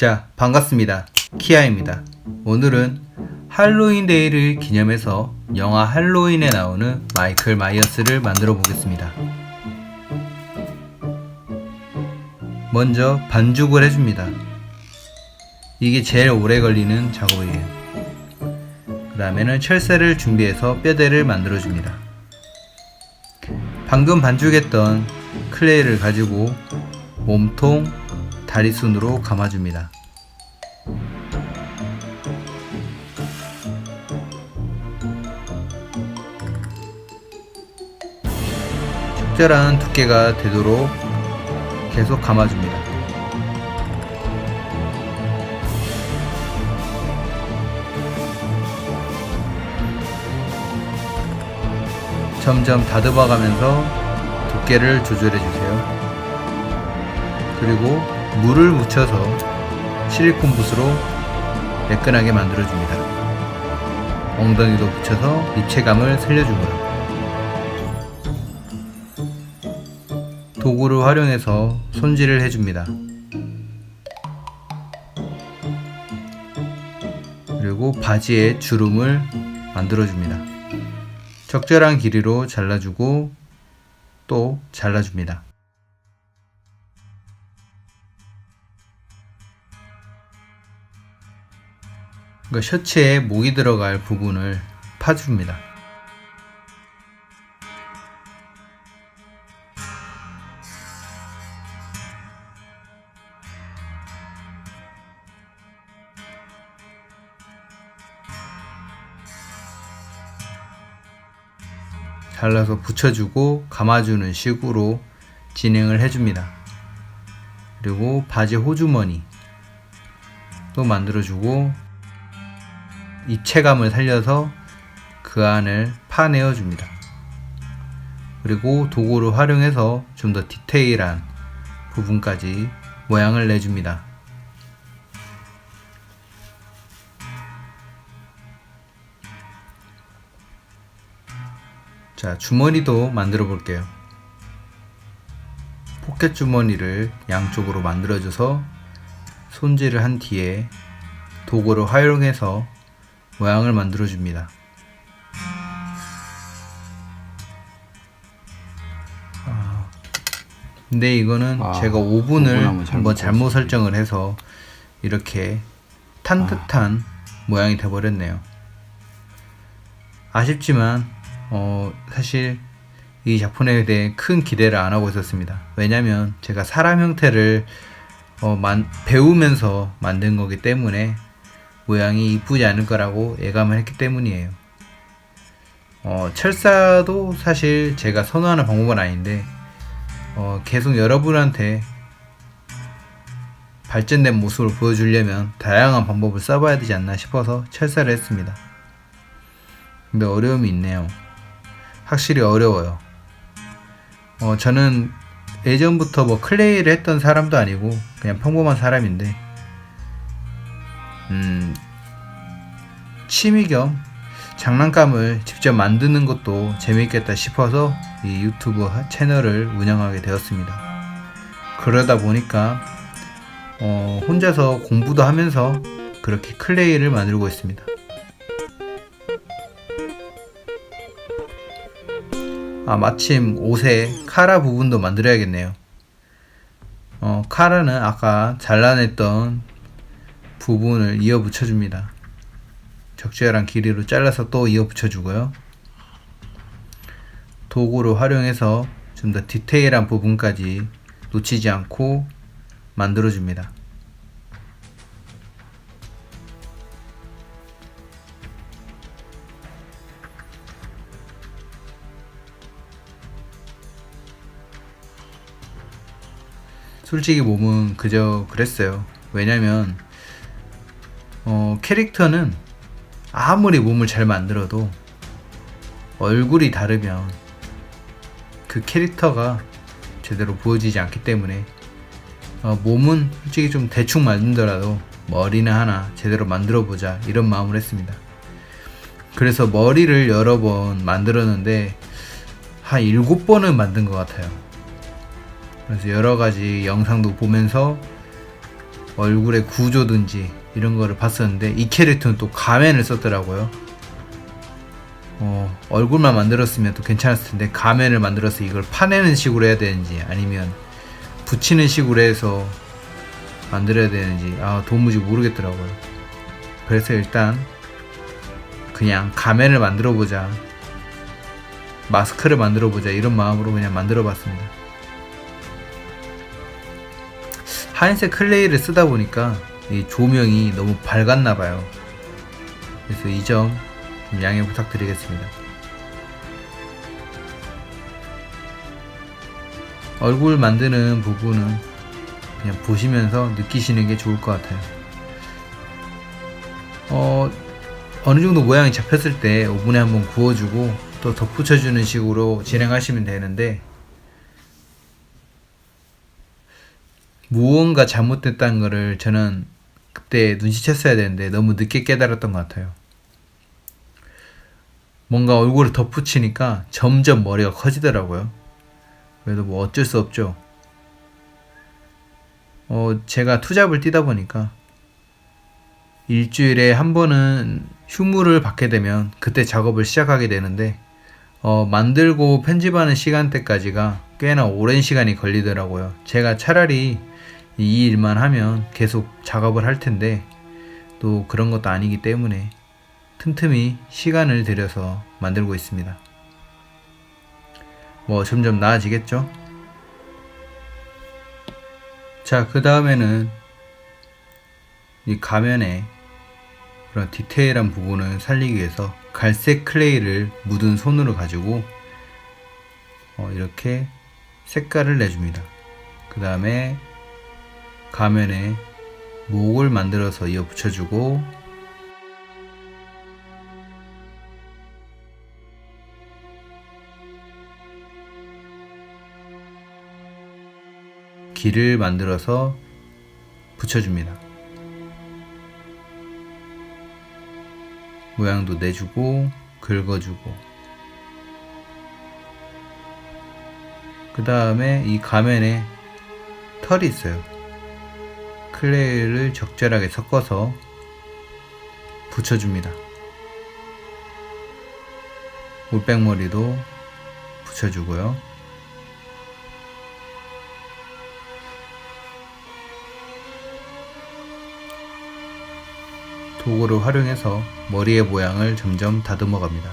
자, 반갑습니다. 키아입니다. 오늘은 할로윈 데이를 기념해서 영화 할로윈에 나오는 마이클 마이어스를 만들어 보겠습니다. 먼저 반죽을 해줍니다. 이게 제일 오래 걸리는 작업이에요. 그 다음에는 철새를 준비해서 뼈대를 만들어 줍니다. 방금 반죽했던 클레이를 가지고 몸통, 다리순으로 감아줍니다. 적절한 두께가 되도록 계속 감아줍니다. 점점 다듬어 가면서 두께를 조절해 주세요. 그리고 물을 묻혀서 실리콘 붓으로 매끈하게 만들어 줍니다. 엉덩이도 붙여서 입체감을 살려주고요. 도구를 활용해서 손질을 해줍니다. 그리고 바지에 주름을 만들어줍니다. 적절한 길이로 잘라주고 또 잘라줍니다. 그 셔츠에 목이 들어갈 부분을 파줍니다. 잘라서 붙여주고 감아주는 식으로 진행을 해줍니다. 그리고 바지 호주머니 또 만들어주고 입체감을 살려서 그 안을 파내어 줍니다. 그리고 도구를 활용해서 좀 더 디테일한 부분까지 모양을 내줍니다. 자, 주머니도 만들어 볼게요. 포켓 주머니를 양쪽으로 만들어줘서 손질을 한 뒤에 도구를 활용해서 모양을 만들어 줍니다. 아, 근데 이거는 아, 제가 오븐을 잘못 한번 잘못 설정했네. 설정을 해서 이렇게 탄 듯한 모양이 돼버렸네요. 아쉽지만 어, 사실 이 작품에 대해 큰 기대를 안 하고 있었습니다. 왜냐면 제가 사람 형태를 어, 만, 배우면서 만든 거기 때문에 모양이 이쁘지 않을 거라고 예감을 했기 때문이에요. 어, 철사도 사실 제가 선호하는 방법은 아닌데 어, 계속 여러분한테 발전된 모습을 보여주려면 다양한 방법을 써봐야 되지 않나 싶어서 철사를 했습니다. 근데 어려움이 있네요. 확실히 어려워요. 어, 저는 예전부터 뭐 클레이를 했던 사람도 아니고 그냥 평범한 사람인데, 음, 취미 겸 장난감을 직접 만드는 것도 재미있겠다 싶어서 이 유튜브 하- 채널을 운영하게 되었습니다. 그러다 보니까 어, 혼자서 공부도 하면서 그렇게 클레이를 만들고 있습니다. 아, 마침 옷에 카라 부분도 만들어야겠네요. 어, 카라는 아까 잘라냈던 부분을 이어 붙여줍니다. 적절한 길이로 잘라서 또 이어 붙여주고요. 도구를 활용해서 좀 더 디테일한 부분까지 놓치지 않고 만들어줍니다. 솔직히 몸은 그저 그랬어요. 왜냐면 어, 캐릭터는 아무리 몸을 잘 만들어도 얼굴이 다르면 그 캐릭터가 제대로 보여지지 않기 때문에 어, 몸은 솔직히 좀 대충 만들더라도 머리는 하나 제대로 만들어 보자 이런 마음을 했습니다. 그래서 머리를 여러 번 만들었는데 한 일곱 번은 만든 것 같아요. 그래서 여러 가지 영상도 보면서 얼굴의 구조든지 이런 거를 봤었는데 이 캐릭터는 또 가면을 썼더라고요. 어, 얼굴만 만들었으면 또 괜찮았을 텐데 가면을 만들어서 이걸 파내는 식으로 해야 되는지 아니면 붙이는 식으로 해서 만들어야 되는지 아 도무지 모르겠더라고요. 그래서 일단 그냥 가면을 만들어 보자 마스크를 만들어 보자 이런 마음으로 그냥 만들어 봤습니다. 하얀색 클레이를 쓰다 보니까 이 조명이 너무 밝았나 봐요. 그래서 이 점 양해 부탁드리겠습니다. 얼굴 만드는 부분은 그냥 보시면서 느끼시는 게 좋을 것 같아요. 어, 어느 정도 모양이 잡혔을 때 오븐에 한번 구워주고 또 덧붙여주는 식으로 진행하시면 되는데 무언가 잘못됐다는 거를 저는 그때 눈치챘어야 되는데 너무 늦게 깨달았던 것 같아요. 뭔가 얼굴을 덧붙이니까 점점 머리가 커지더라고요. 그래도 뭐 어쩔 수 없죠. 어, 제가 투잡을 뛰다 보니까 일주일에 한 번은 휴무를 받게 되면 그때 작업을 시작하게 되는데 어, 만들고 편집하는 시간대까지가 꽤나 오랜 시간이 걸리더라고요. 제가 차라리 이 일만 하면 계속 작업을 할 텐데 또 그런 것도 아니기 때문에 틈틈이 시간을 들여서 만들고 있습니다. 뭐 점점 나아지겠죠? 자, 그 다음에는 이 가면에 그런 디테일한 부분을 살리기 위해서 갈색 클레이를 묻은 손으로 가지고 어, 이렇게 색깔을 내줍니다. 그 다음에 가면에 목을 만들어서 이어 붙여주고 길을 만들어서 붙여줍니다. 모양도 내주고 긁어주고 그 다음에 이 가면에 털이 있어요. 클레이를 적절하게 섞어서 붙여줍니다. 올백머리도 붙여주고요. 도구를 활용해서 머리의 모양을 점점 다듬어 갑니다.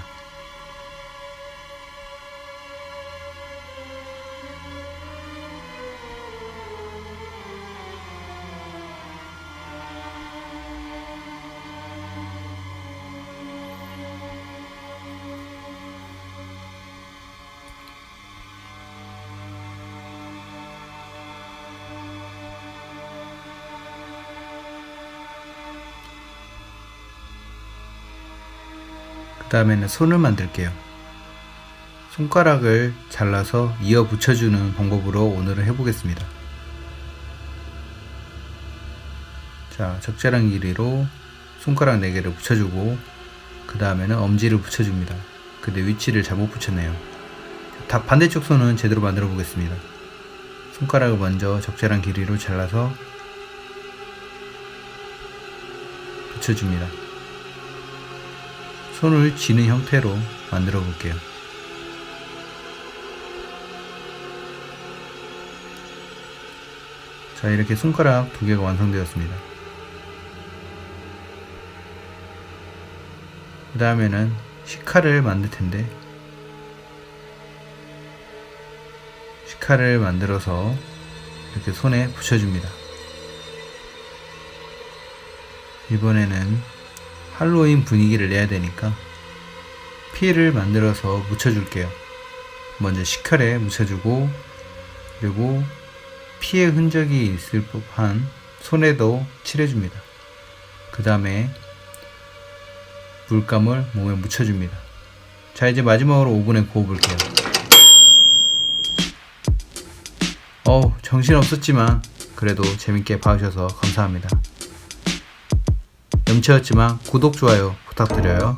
다음에는 손을 만들게요. 손가락을 잘라서 이어 붙여주는 방법으로 오늘은 해보겠습니다. 자, 적절한 길이로 손가락 4개를 붙여주고 그 다음에는 엄지를 붙여줍니다. 근데 위치를 잘못 붙였네요. 다 반대쪽 손은 제대로 만들어 보겠습니다. 손가락을 먼저 적절한 길이로 잘라서 붙여줍니다. 손을 쥐는 형태로 만들어 볼게요. 자, 이렇게 손가락 두 개가 완성되었습니다. 그 다음에는 시카를 만들 텐데, 시카를 만들어서 이렇게 손에 붙여줍니다. 이번에는 할로윈 분위기를 내야 되니까 피를 만들어서 묻혀줄게요. 먼저 시칼에 묻혀주고 그리고 피의 흔적이 있을 법한 손에도 칠해줍니다. 그 다음에 물감을 몸에 묻혀줍니다. 자 이제 마지막으로 오븐에 구워볼게요. 어우 정신없었지만 그래도 재밌게 봐주셔서 감사합니다. 염치였지만 구독, 좋아요 부탁드려요.